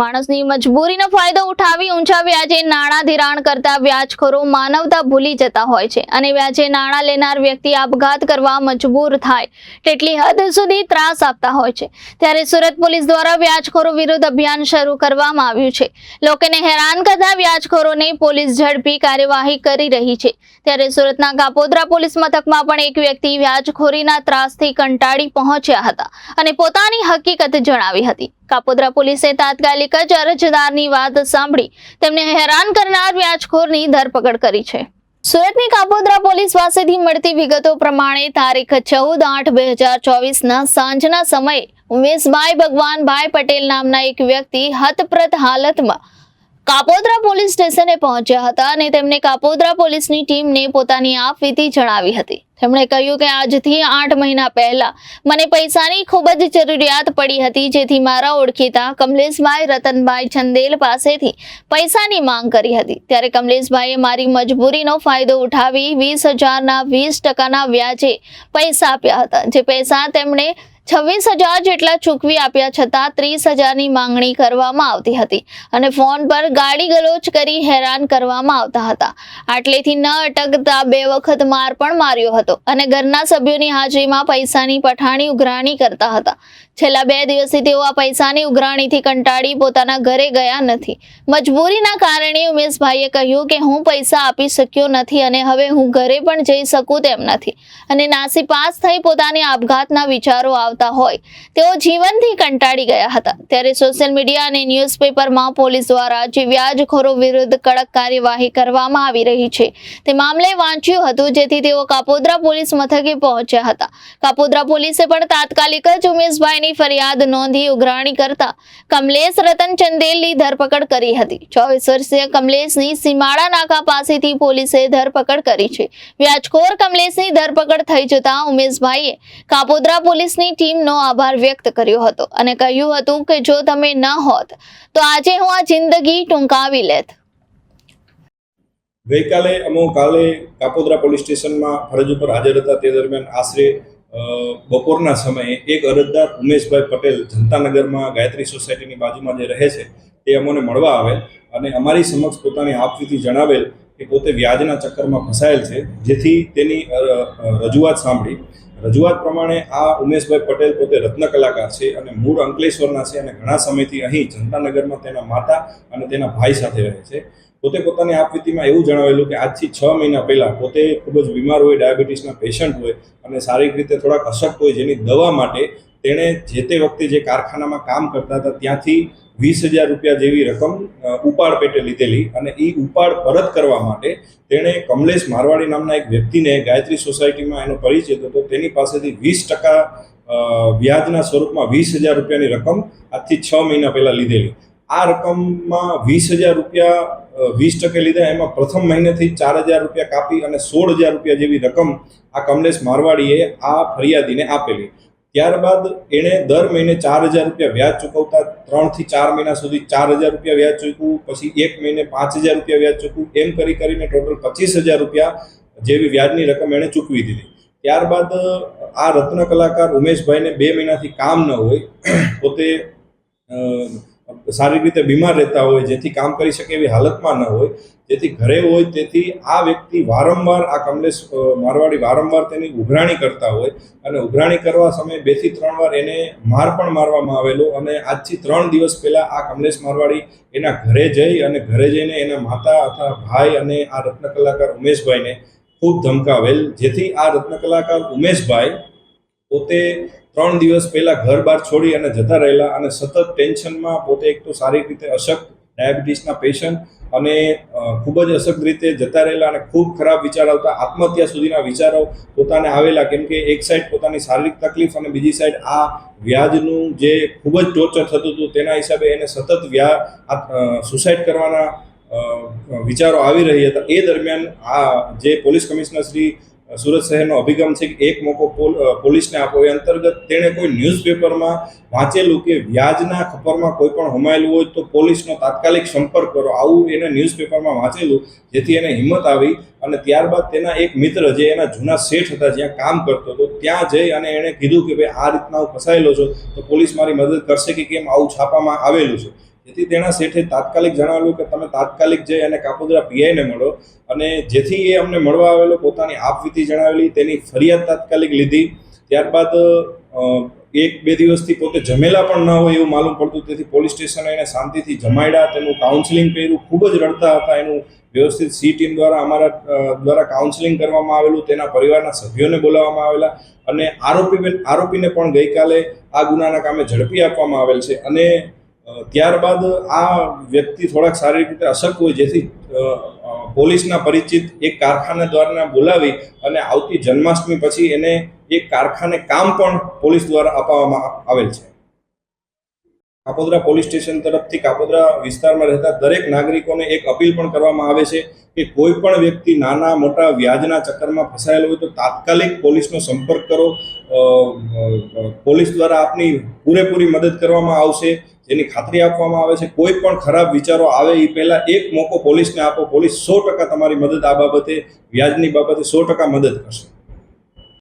માણસની મજબૂરીનો ફાયદો ઉઠાવી ઊંચા વ્યાજે નાણાં ધિરાણ કરતા વ્યાજખોરો માનવતા ભૂલી જતા હોય છે. અને વ્યાજે નાણાં લેનાર વ્યક્તિ આપઘાત કરવા મજબૂર થાય તેટલી હદ સુધી ત્રાસ આપતા હોય છે. ત્યારે સુરત પોલીસ દ્વારા વ્યાજખોરો વિરુદ્ધ અભિયાન શરૂ કરવામાં આવ્યું છે. લોકોને હેરાન કરતા વ્યાજખોરોને પોલીસ ઝડપી કાર્યવાહી કરી રહી છે. ત્યારે સુરતના કાપોદ્રા પોલીસ મથકમાં પણ એક વ્યક્તિ વ્યાજખોરીના ત્રાસથી કંટાળી પહોંચ્યા હતા અને પોતાની હકીકત જણાવી હતી. કાપોદ્રા પોલીસે તાત્કાલિક જ અરજદારની વાત સાંભળી તેમને હેરાન કરનાર વ્યાજખોરની ધરપકડ કરી છે. સુરતની કાપોદ્રા પોલીસ પાસેથી મળતી વિગતો પ્રમાણે તારીખ ચૌદ આઠ બે હજાર ચોવીસના સાંજના સમયે ઉમેશભાઈ ભગવાનભાઈ પટેલ નામના એક વ્યક્તિ હતપ્રત હાલતમાં કાપોદ્રા પોલીસ સ્ટેશને પહોંચ્યા હતા અને તેમણે કાપોદ્રા પોલીસની ટીમને પોતાની આપવીતી જણાવી હતી. તેમણે કહ્યું કે આજથી આઠ મહિના પહેલા મને પૈસાની ખૂબ જ જરૂરિયાત પડી હતી, જેથી મારા ઓળખીતા કમલેશભાઈ રતનભાઈ ચંદેલ પાસેથી પૈસાની માંગ કરી હતી. ત્યારે કમલેશભાઈએ મારી મજબૂરીનો ફાયદો ઉઠાવી વીસ હજારના વીસ ટકાના વ્યાજે પૈસા આપ્યા હતા, જે પૈસા તેમણે છવ્વીસ હજાર જેટલા ચૂકવી આપ્યા છતાં ત્રીસ હજારની માંગણી કરવામાં આવતી હતી અને ફોન પર ગાડી ગલોચ કરી હેરાન કરવામાં આવતા હતા. આટલેથી ન અટકતા બે વખત માર પણ માર્યો હતો અને ઘરના સભ્યોની હાજરીમાં પૈસાની પઠાણી ઉઘરાણી કરતા હતા. છેલ્લા બે દિવસથી તેઓ આ પૈસાની ઉઘરાણીથી કંટાળી પોતાના ઘરે ગયા નથી. મજબૂરીના કારણે ઉમેશભાઈએ કહ્યું કે હું પૈસા આપી શક્યો નથી અને હવે હું ઘરે પણ જઈ શકું તેમ નથી અને નાસીપાસ થઈ પોતાની આપઘાતના વિચારો આવતા હોય. તેઓ જીવનથી કંટાળી ગયા હતા. ત્યારે સોશિયલ મીડિયા અને ન્યૂઝપેપરમાં પોલીસ દ્વારા જે વ્યાજખોરો વિરુદ્ધ કડક કાર્યવાહી કરવામાં આવી રહી છે, તે મામલે વાંચ્યું હતું, જેથી તેઓ કાપોદ્રા પોલીસ મથકે પહોંચ્યા હતા. કાપોદ્રા પોલીસે પણ તાત્કાલિક જ ઉમેશભાઈની ફરિયાદ નોંધી ઉઘરાણી કરતા કમલેશ રતન ચંદેલની ધરપકડ કરી હતી. ચોવીસ વર્ષીય કમલેશની સીમાડા નાકા પાસેથી પોલીસે ધરપકડ કરી છે. વ્યાજખોર કમલેશની ધરપકડ થઈ જતા ઉમેશભાઈએ કાપોદ્રા પોલીસની ટીમનો આભાર વ્યક્ત કર્યો હતો અને કહ્યું હતું કે જો તમે ન હોત, તો આજે હું આ જિંદગી ટૂંકાવી લેત. ગઈકાલે અમો કાલે કાપોદરા પોલીસ સ્ટેશનમાં ફરજ ઉપર હાજર હતા. તે દરમિયાન આશરે બપોરના સમયે એક અરજદાર ઉમેશભાઈ પટેલ જનતાનગરમાં ગાયત્રી સોસાયટીની બાજુમાં જે રહે છે, તે અમોને મળવા આવેલ અને અમારી સમક્ષ પોતાની આપવીથી જણાવેલ કે પોતે વ્યાજના ચક્કરમાં ફસાયેલ છે, જેથી તેની રજૂઆત સાંભળી. રજૂઆત પ્રમાણે આ ઉમેશભાઈ પટેલ પોતે રત્ન કલાકાર છે અને મૂળ અંકલેશ્વરના છે અને ઘણા સમયથી અહીં જનતાનગરમાં તેના માતા અને તેના ભાઈ સાથે રહે છે. પોતે પોતાની આપવીતીમાં એવું જણાવેલું કે આજથી છ મહિના પહેલાં પોતે ખૂબ જ બીમાર હોય, ડાયાબિટીસના પેશન્ટ હોય અને શારીરિક રીતે થોડાક અશક્ત હોય જેની દવા માટે તેણે જે તે વખતે જે કારખાનામાં કામ કરતા હતા, ત્યાંથી વીસ હજાર રૂપિયા જેવી રકમ ઉપાડ પેટે લીધેલી અને એ ઉપાડ પરત કરવા માટે તેણે કમલેશ મારવાડી નામના એક વ્યક્તિને ગાયત્રી સોસાયટીમાં એનો પરિચય હતો. તેની પાસેથી વીસ ટકા વ્યાજના સ્વરૂપમાં વીસ હજાર રૂપિયાની રકમ આજથી છ મહિના પહેલાં લીધેલી. આ રકમમાં વીસ હજાર રૂપિયા વીસ ટકે લીધા. એમાં પ્રથમ મહિનેથી ચાર હજાર રૂપિયા કાપી અને સોળ હજાર રૂપિયા જેવી રકમ આ કમલેશ મારવાડીએ આ ફરિયાદીને આપેલી. ત્યારબાદ એણે દર મહિને ચાર હજાર રૂપિયા વ્યાજ ચૂકવતા ત્રણથી ચાર મહિના સુધી ચાર હજાર રૂપિયા વ્યાજ ચૂકવું, પછી એક મહિને પાંચ હજાર રૂપિયા વ્યાજ ચૂકવું, એમ કરી કરીને ટોટલ પચીસ હજાર રૂપિયા જેવી વ્યાજની રકમ એણે ચૂકવી દીધી. ત્યારબાદ આ રત્ન કલાકાર ઉમેશભાઈને બે મહિનાથી કામ ન હોય, પોતે શારીરિક રીતે બીમાર રહેતા હોય, જેથી કામ કરી શકે એવી હાલતમાં ન હોય, જેથી ઘરે હોય તેથી આ વ્યક્તિ વારંવાર આ કમલેશ મારવાડી વારંવાર તેની ઉઘરાણી કરતા હોય અને ઉઘરાણી કરવા સમયે બેથી ત્રણ વાર એને માર પણ મારવામાં આવેલો અને આજથી ત્રણ દિવસ પહેલા આ કમલેશ મારવાડી એના ઘરે જઈ અને ઘરે જઈને એના માતા અથવા ભાઈ અને આ રત્ન કલાકાર ઉમેશભાઈને ખૂબ ધમકાવેલ, જેથી આ રત્ન કલાકાર ઉમેશભાઈ પોતે ત્રણ દિવસ પહેલા ઘર બહાર છોડી અને જતા રહેલા અને સતત ટેન્શનમાં પોતે એક તો શારીરિક રીતે અશક્ત, ડાયાબિટીસના પેશન્ટ અને ખૂબ જ અશક્ત રીતે જતા રહેલા અને ખૂબ ખરાબ વિચાર આવતા આત્મહત્યા સુધીના વિચારો પોતાને આવેલા. કેમ કે એક સાઈડ પોતાની શારીરિક તકલીફ અને બીજી સાઈડ આ વ્યાજનું જે ખૂબ જ ટોર્ચર થતું હતું તેના હિસાબે એને સતત વ્યા સુસાઇડ કરવાના વિચારો આવી રહી હતા. એ દરમિયાન આ જે પોલીસ કમિશનર શ્રી સુરત શહેરનો અભિગમ છે કે એક મોકો પોલીસને આપો એ અંતર્ગત તેણે કોઈ ન્યૂઝપેપરમાં વાંચેલું કે વ્યાજના ખપરમાં કોઈ પણ હોમાયેલું હોય તો પોલીસનો તાત્કાલિક સંપર્ક કરો. આવું એને ન્યૂઝપેપરમાં વાંચેલું, જેથી એને હિંમત આવી અને ત્યારબાદ તેના એક મિત્ર જે એના જૂના શેઠ હતા, જ્યાં કામ કરતો હતો, ત્યાં જઈ અને એણે કીધું કે, ભાઈ, આ રીતના હું ફસાયેલો છું, તો પોલીસ મારી મદદ કરશે કે કેમ આવું છાપામાં આવેલું છે? જેથી તેના શેઠે તાત્કાલિક જણાવ્યું કે તમે તાત્કાલિક જઈ અને કાપોદરા પીઆઈને મળો. અને જેથી એ અમને મળવા આવેલો, પોતાની આપવીતી જણાવેલી, તેની ફરિયાદ તાત્કાલિક લીધી. ત્યારબાદ એક બે દિવસથી પોતે જમેલા પણ ન હોય એવું માલુમ પડતું. તેથી પોલીસ સ્ટેશને એને શાંતિથી જમાડ્યા તેનું કાઉન્સિલિંગ કર્યું. ખૂબ જ રડતા હતા એનું વ્યવસ્થિત સી ટીમ દ્વારા, અમારા દ્વારા કાઉન્સિલિંગ કરવામાં આવેલું. તેના પરિવારના સભ્યોને બોલાવવામાં આવેલા. અને આરોપી આરોપીને પણ ગઈકાલે આ ગુનાના કામે ઝડપી આપવામાં આવેલ છે. અને ત્યારબાદ આ વ્યક્તિ થોડાક શારીરિક રીતે અશક્ત હોય, જેથી પોલીસના પરિચિત એક કારખાના દ્વારા બોલાવી અને આવતી જન્માષ્ટમી પછી એને એક કારખાને કામ પણ પોલીસ દ્વારા અપાવવામાં આવેલ છે. કાપોદ્રા પોલીસ સ્ટેશન તરફથી કાપોદ્રા વિસ્તારમાં રહેતા દરેક નાગરિકોને એક અપીલ પણ કરવામાં આવે છે કે કોઈ પણ વ્યક્તિ નાના, મોટા વ્યાજના ચક્કરમાં ફસાયેલો હોય તો તાત્કાલિક પોલીસનો સંપર્ક કરો. પોલીસ દ્વારા આપની પૂરેપૂરી મદદ કરવામાં આવશે. જેની ખાતરી આપવામાં આવે છે. કોઈ પણ ખરાબ વિચારો આવે એ પહેલાં એક મોકો પોલીસને આપો. પોલીસ સો ટકા તમારી મદદ આ બાબતે, વ્યાજની બાબતે સો ટકા મદદ કરશે.